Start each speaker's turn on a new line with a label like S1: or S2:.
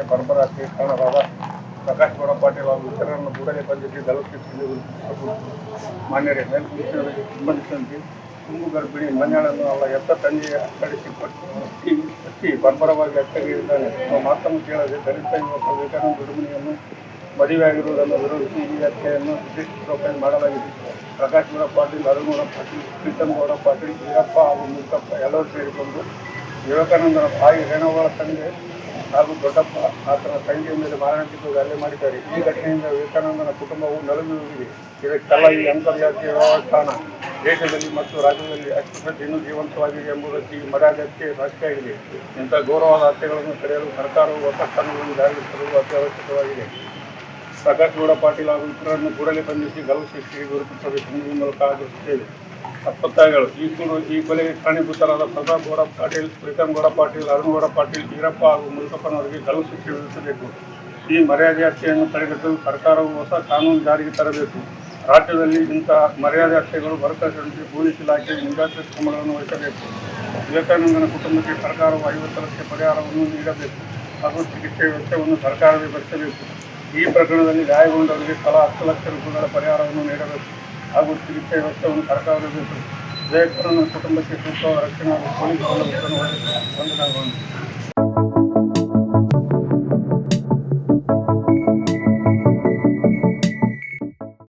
S1: ಘಟನೆಗೆ ಬರ್ಬರಾಗಿ ಕಾರಣರಾದ ಪ್ರಕಾಶ್ ಗೌಡ ಪಾಟೀಲ್ ಅವರು ಇತರರನ್ನು ಕೂಡಲೇ ಬಂಧಿಸಿ ಗಲಭೆ ಮಾನ್ಯರೇ ಮೇಲ್ಕುಂಚಿನವರಿಗೆ ಸಂಬಂಧಿಸಿದಂತೆ ತುಂಬು ಗರ್ಭಿಣಿ ಮನ್ಯಾಳನ್ನು ಅವಳ ಎತ್ತ ತಂದೆ ಅಕ್ಕಡಿಸಿ ಪಟ್ಟಿ ಹಚ್ಚಿ ಬರ್ಬರವಾಗಿ ನಮ್ಮ ಮಾತನ್ನು ಕೇಳದೆ ದಲಿತ ಯುವಕ ವಿವೇಕಾನಂದ ದುಡುಮನಿಯನ್ನು ಮದುವೆಯಾಗಿರುವುದನ್ನು ವಿರೋಧಿಸಿ ಈ ಅಕ್ಕೆಯನ್ನು ಪ್ರೊಫೈಲ್ ಮಾಡಲಾಗಿದೆ. ಪ್ರಕಾಶ್ ಗೌಡ ಪಾಟೀಲ್ ಅರುಣಗೌಡ ಪಾಟೀಲ್, ಪ್ರೀತಮ್ ಗೌಡ ಪಾಟೀಲ್, ವೀರಪ್ಪ ಹಾಗೂ ಮುತ್ತಪ್ಪ ಎಲ್ಲರೂ ಸೇರಿಕೊಂಡು ವಿವೇಕಾನಂದನ ತಾಯಿ ರೇಣುಗಳ ತಂದೆ ಹಾಗೂ ದೊಡ್ಡಪ್ಪ, ಆತನ ತಂಗಿಯ ಮೇಲೆ ಮಾರಣಾಂತಿಕ ಹಲ್ಲೆ ಮಾಡಿದ್ದಾರೆ. ಈ ಘಟನೆಯಿಂದ ವಿವೇಕಾನಂದನ ಕುಟುಂಬವು ನಲುಗಿ ಹೋಗಿದೆ. ಇದಕ್ಕೆಲ್ಲ ಈ ಅಂತರ್ಜಾತೀಯ ಸ್ಥಾನ ದೇಶದಲ್ಲಿ ಮತ್ತು ರಾಜ್ಯದಲ್ಲಿ ಅಸ್ತಿತ್ವ ಇನ್ನೂ ಜೀವಂತವಾಗಿದೆ ಎಂಬುದಕ್ಕೆ ಈ ಮರ್ಯಾದಕ್ಕೆ ಸಾಕ್ಷಿಯಾಗಿದೆ. ಇಂಥ ಗೌರವದ ಹತ್ಯೆಗಳನ್ನು ತಡೆಯಲು ಸರ್ಕಾರವು ಹೊಸ ಕಾನೂನುಗಳನ್ನು ಜಾರಿಗೆ ತರುವುದು ಅತ್ಯವಶ್ಯಕವಾಗಿದೆ. ಪ್ರಕಾಶ್ ಗೌಡ ಪಾಟೀಲ್ ಹಾಗೂ ಇತರರನ್ನು ಕೂಡಲೇ ಬಂಧಿಸಿ ಗಲ್ಲು ಶಿಕ್ಷೆಗೆ ಗುರುತಿಸಬೇಕು ಈ ಮೂಲಕ ಆಗ್ರಹಿಸುತ್ತೇವೆ. ಅಪ್ಪತ್ತಾಯಿಗಳು. ಈ ಕೂಡ, ಈ ಕೊಲೆಗೆ ಕಾರಣೀಭೂತರಾದ ಪ್ರತಾಪ್ ಗೌಡ ಪಾಟೀಲ್, ಪ್ರೀತಮ್ ಗೌಡ ಪಾಟೀಲ್, ಅರುಣ್ ಗೌಡ ಪಾಟೀಲ್, ವೀರಪ್ಪ ಹಾಗೂ ಮುಲ್ಕಪ್ಪನವರಿಗೆ ಗಲ್ಲು ಶಿಕ್ಷೆ ವಿಧಿಸಬೇಕು. ಈ ಮರ್ಯಾದೆ ಹತ್ಯೆಯನ್ನು ತಡೆಗಟ್ಟಲು ಸರ್ಕಾರವು ಹೊಸ ಕಾನೂನು ಜಾರಿಗೆ ತರಬೇಕು. ರಾಜ್ಯದಲ್ಲಿ ಇಂತಹ ಮರ್ಯಾದೆ ಹತ್ಯೆಗಳು ಮರುಕಳಿಸದಂತೆ ಪೊಲೀಸ್ ಇಲಾಖೆ ಮುಂಜಾಗ್ರತಾ ಕ್ರಮಗಳನ್ನು ವಹಿಸಬೇಕು. ವಿವೇಕಾನಂದನ ಕುಟುಂಬಕ್ಕೆ ಸರ್ಕಾರವು ಐವತ್ತು ಲಕ್ಷ ಪರಿಹಾರವನ್ನು ನೀಡಬೇಕು ಹಾಗೂ ಚಿಕಿತ್ಸೆ ವೆಚ್ಚವನ್ನು ಸರ್ಕಾರವೇ ಭರಿಸಬೇಕು. ಈ ಪ್ರಕರಣದಲ್ಲಿ ಗಾಯಗೊಂಡವರಿಗೆ ತಲಾ ಹತ್ತು ಲಕ್ಷ ರೂಪಾಯಿಗಳ ಪರಿಹಾರವನ್ನು ನೀಡಬೇಕು. ಹಾಗೂ ಚಿಕಿತ್ಸೆ ವೆಚ್ಚವನ್ನು ಬೇಕು ವಿವೇಕಾನಂದನ ಕುಟುಂಬಕ್ಕೆ ಸೂಕ್ತವಾದ ರಕ್ಷಣೆ ಹಾಗೂ ಪೊಲೀಸ್ ಸೌಲಭ್ಯವನ್ನು ವಂದನೆಗಳು